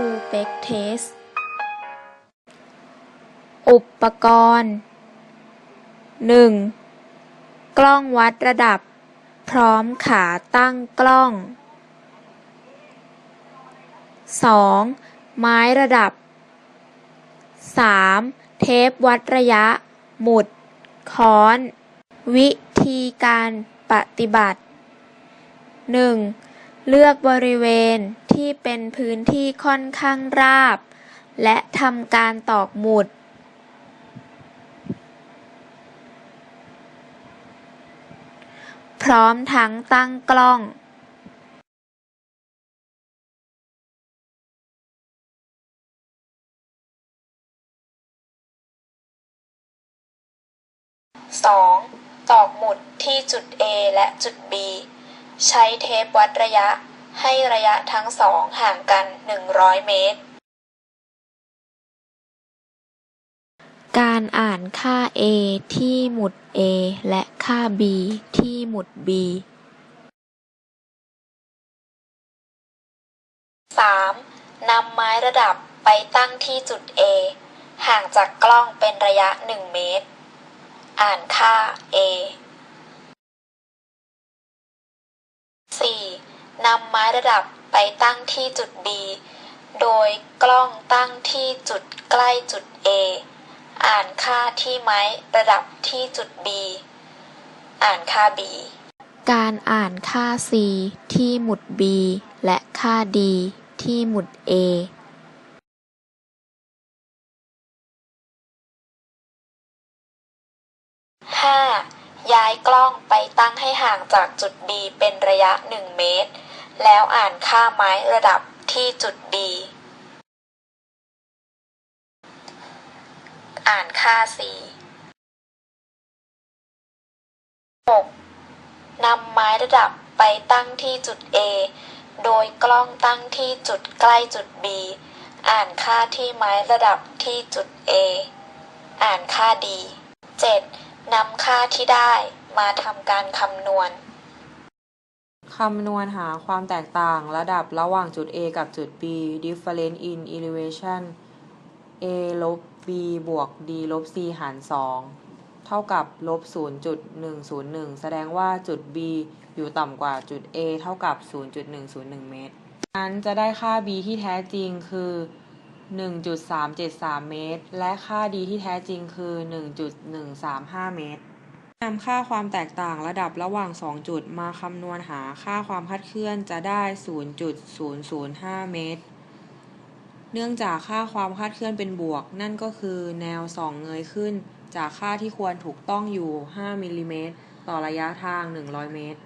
ทูเ e กเทส อุปกรณ์ 1. กล้องวัดระดับ พร้อมขาตั้งกล้อง 2. ไม้ระดับ 3. เทปวัดระยะ หมุด ค้อน วิธีการปฏิบัติ 1. เลือกบริเวณ ที่เป็นพื้นที่ค่อนข้างราบ และทำการตอกหมุด พร้อมทั้งตั้งกล้อง 2. ตอกหมุดที่จุด A และจุด B ใช้เทปวัดระยะ ให้ระยะทั้งสองห่างกัน 100 เมตร การอ่านค่า A ที่หมุด A และค่า B ที่หมุด B 3. นำไม้ระดับไปตั้งที่จุด A ห่างจากกล้องเป็นระยะ 1 เมตร อ่านค่า A นำไม้ระดับไปตั้งที่จุด B โดยกล้องตั้งที่จุดใกล้จุด A อ่านค่าที่ไม้ระดับที่จุด B อ่านค่า B การอ่านค่า C ที่หมุด B และค่า D ที่หมุด A 5. ย้ายกล้องไปตั้งให้ห่างจากจุด B เป็นระยะ 1 เมตร แล้วอ่านค่าไม้ระดับที่จุด B อ่านค่า C 6. นำไม้ระดับไปตั้งที่จุด A โดยกล้องตั้งที่จุดใกล้จุด B อ่านค่าที่ไม้ระดับที่จุด A อ่านค่า D 7. นำค่าที่ได้มาทำการคำนวณ คำนวณหาความแตกต่างระดับระหว่างจุด A กับจุด B difference in elevation A ลบ B บวก D ลบ C หาร 2 เท่ากับลบ 0.101 แสดงว่าจุด B อยู่ต่ำกว่าจุด A เท่ากับ 0.101 เมตร นั้นจะได้ค่า B ที่แท้จริงคือ 1.373 เมตร และค่า D ที่แท้จริงคือ 1.135 เมตร นำค่าความแตกต่างระดับระหว่าง 2 จุดมาคำนวณหาค่าความคลาดเคลื่อนจะได้ 0.005 เมตร เนื่องจากค่าความคลาดเคลื่อนเป็นบวก นั่นก็คือแนวสองเงยขึ้น จากค่าที่ควรถูกต้องอยู่ 5มิลลิเมตรต่อระยะทาง 100 เมตร